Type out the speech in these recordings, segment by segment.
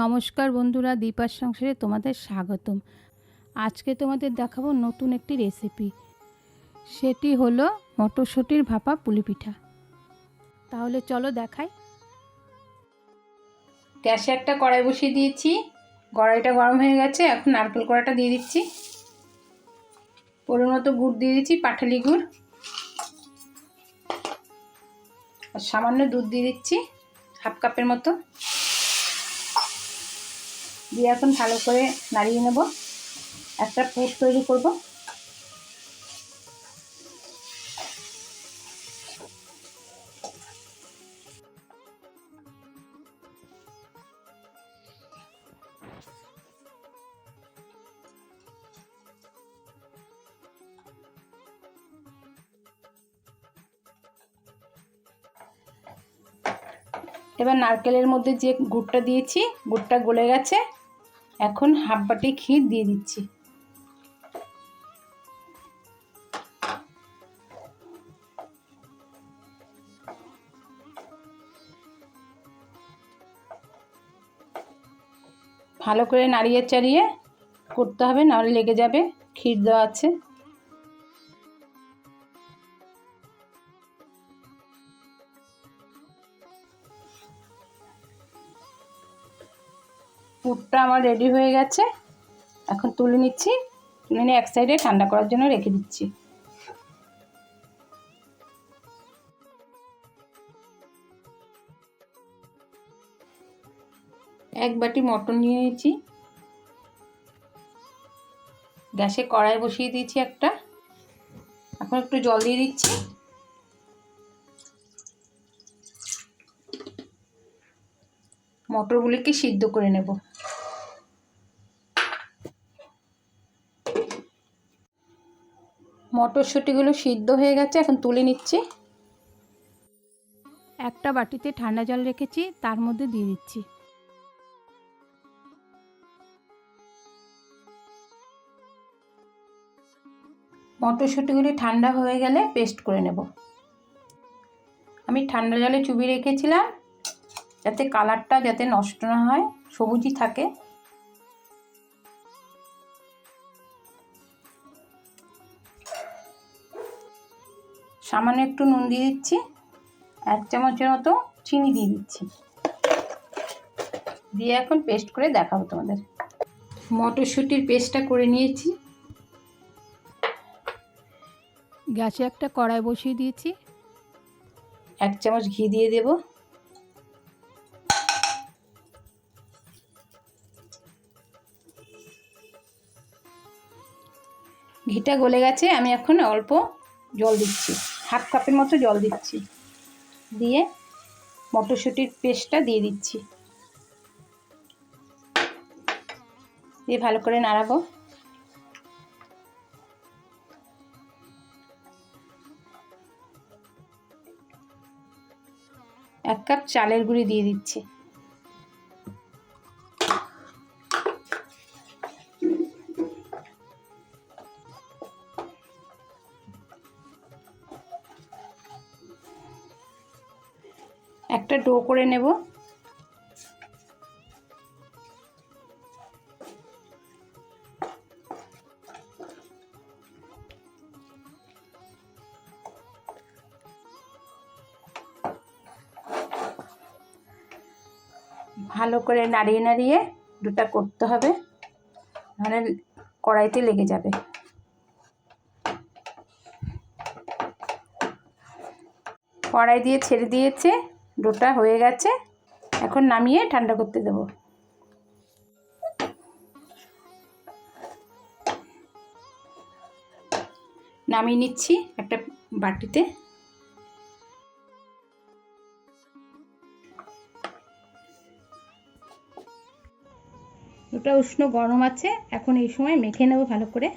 নমস্কার বন্ধুরা, দীপার সংসারে তোমাদের স্বাগতম। আজকে তোমাদের দেখাবো নতুন একটি রেসিপি সেটি হলো মটরশুঁটির ভাপা পুলি পিঠা। তাহলে চলো দেখাই। গ্যাসে একটা কড়াই বসিয়ে দিয়েছি। কড়াইটা গরম হয়ে গেছে, এখন নারকেল কড়াইটা দিয়ে দিচ্ছি। পরিমাণ মতো গুড় দিয়ে দিচ্ছি, পাঠালি গুড়। আর সামান্য দুধ দিয়ে দিচ্ছি, হাফ কাপের মতো। দিয়ে এখন ভালো করে নাড়িয়ে নেব। একটা পুর তৈরি করব। এবার নারকেলের মধ্যে যে গুড়টা দিয়েছি, গুড়টা গলে গেছে। এখন হাফ বাটি ক্ষীর দিয়ে দিচ্ছি। ভালো করে নাড়িয়ে চাড়িয়ে করতে হবে, নাহলে লেগে যাবে, ক্ষীর দেওয়া আছে। আমার রেডি হয়ে গেছে। এখন তুলে নিচ্ছি। তুলে নিয়ে এক সাইডে ঠান্ডা করার জন্য রেখে দিচ্ছি। এক বাটি মটন নিয়ে নিয়েছি। গ্যাসে কড়াই বসিয়ে দিয়েছি একটা। এখন একটু জল দিয়ে দিচ্ছি। মটরগুলিকে সিদ্ধ করে নেব। মটরশুঁটিগুলো সিদ্ধ হয়ে গেছে এখন তুলে নিচ্ছি। একটা বাটিতে ঠান্ডা জল রেখেছি তার মধ্যে দিয়ে দিচ্ছি। মটরশুঁটিগুলি ঠান্ডা হয়ে গেলে পেস্ট করে নেব। আমি ঠান্ডা জলে চুবি রেখেছিলাম যাতে কালারটা যাতে নষ্ট না হয় সবুজই থাকে। সামান্য একটু নুন দিয়ে দিচ্ছি এক চামচের মতো চিনি দিয়ে দিচ্ছি। দিয়ে এখন পেস্ট করে দেখাবো তোমাদের। মটরশুঁটির পেস্টটা করে নিয়েছি। গ্যাসে একটা কড়াই বসিয়ে দিয়েছি। এক চামচ ঘি দিয়ে দেব। ঘিটা গলে গেছে আমি এখন অল্প জল দিচ্ছি। হাফ কাপের মতো জল দিচ্ছি। দিয়ে মটরশুঁটির পেস্টটা দিয়ে দিচ্ছি। দিয়ে ভালো করে নাড়াবো। এক কাপ চালের গুঁড়ি দিয়ে দিচ্ছি। একটা ডো করে নেব। ভালো করে নাড়িয়ে নাড়িয়ে দুটা করতে হবে, নাহলে কড়াইতে লেগে যাবে। কড়াই দিয়ে ছেড়ে দিয়েছে ডোটা হয়ে গেছে। এখন নামিয়ে ঠান্ডা করতে দেব। নামিয়ে নিচ্ছি একটা বাটিতে। ওটা উষ্ণ গরম আছে। এখন এই সময় মেখে নেব ভালো করে।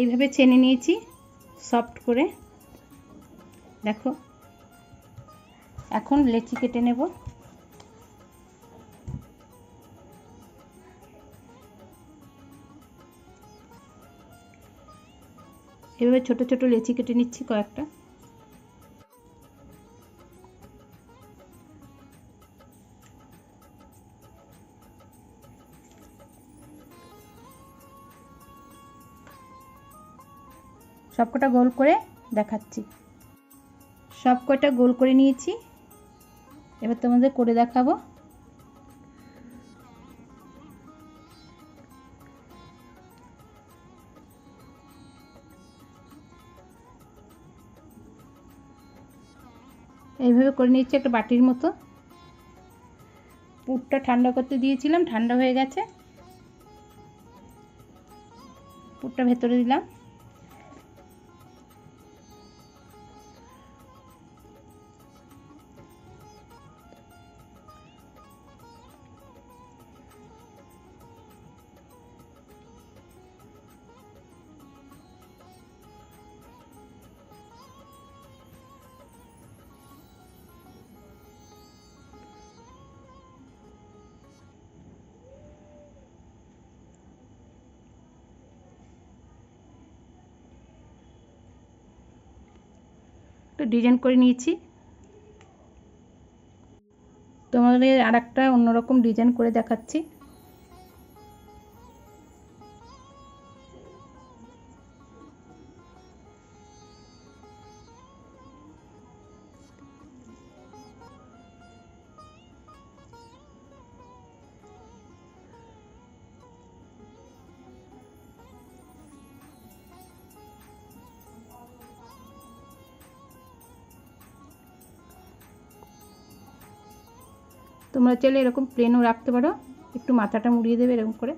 এইভাবে চেনে নিয়েছি সফট করে। দেখো, এখন লেচি কেটে নেব। এভাবে ছোট ছোট লেচি কেটে নিচ্ছি কয়েকটা। সবকটা গোল করে দেখাচ্ছি। সব কটা গোল করে নিয়েছি। এবার তোমাদের করে দেখাবো। এইভাবে করে নিচ্ছি একটা বাটির মতো। পুরটা ঠান্ডা করতে দিয়েছিলাম, ঠান্ডা হয়ে গেছে। পুরটা ভেতরে দিলাম। একটু ডিজাইন করে নিয়েছি। তোমাদের আর একটা অন্যরকম ডিজাইন করে দেখাচ্ছি। তোমরা চাইলে এরকম প্লেনও রাখতে পারো। একটু মাথাটা মুড়িয়ে দেবে এরকম করে।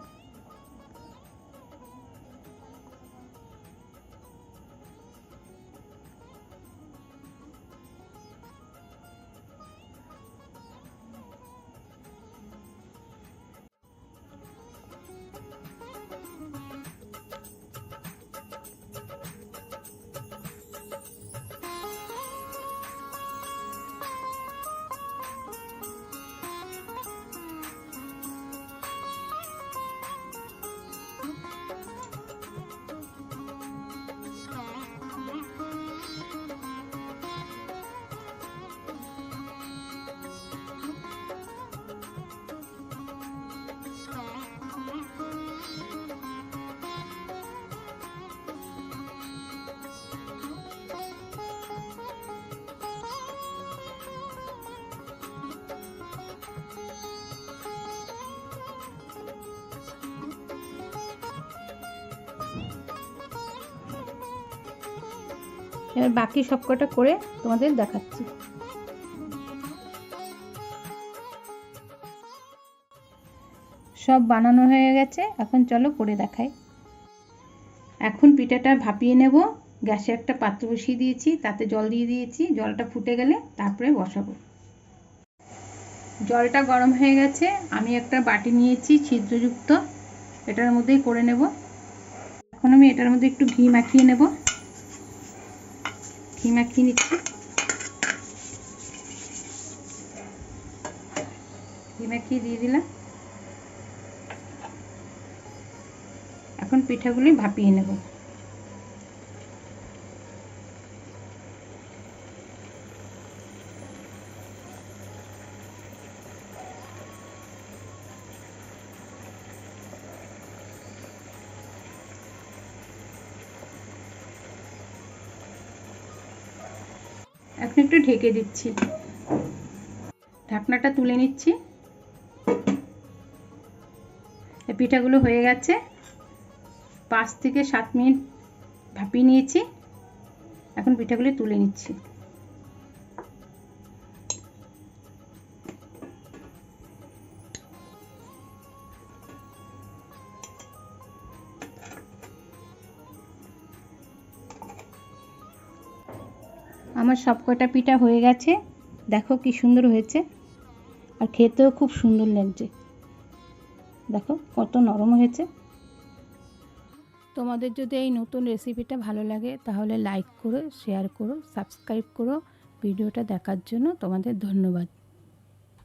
এবার বাকি সব কটা করে তোমাদের দেখাচ্ছি। সব বানানো হয়ে গেছে, এখন চলো করে দেখাই। এখন পিঠাটা ভাপিয়ে নেব, গ্যাসে একটা পাত্র বসিয়ে দিয়েছি, তাতে জল দিয়ে দিয়েছি, জলটা ফুটে গেলে তারপরে বসাবো। জলটা গরম হয়ে গেছে, আমি একটা বাটি নিয়েছি ছিদ্রযুক্ত, এটার মধ্যেই করে নেব। এখন আমি এটার মধ্যে একটু ঘি মাখিয়ে নেব। ঘি মাখিয়ে নিচ্ছি ঘি মাখিয়ে দিয়ে দিলাম? এখন পিঠাগুলি ভাপিয়ে নেব। এখন একটু ঢেকে দিচ্ছি। ঢাকনাটা তুলে নিচ্ছি। পিঠাগুলো হয়ে গেছে। পাঁচ থেকে সাত মিনিট ভাপিয়ে নিয়েছি। এখন পিঠাগুলি তুলে নিচ্ছি। আমার সব কটা পিঠা হয়ে গেছে। দেখো কি সুন্দর হয়েছে। আর খেতেও খুব সুন্দর লাগছে। দেখো কত নরম হয়েছে। তোমাদের যদি এই নতুন রেসিপিটা ভালো লাগে, তাহলে লাইক করো শেয়ার করো সাবস্ক্রাইব করো। ভিডিওটা দেখার জন্য তোমাদের ধন্যবাদ।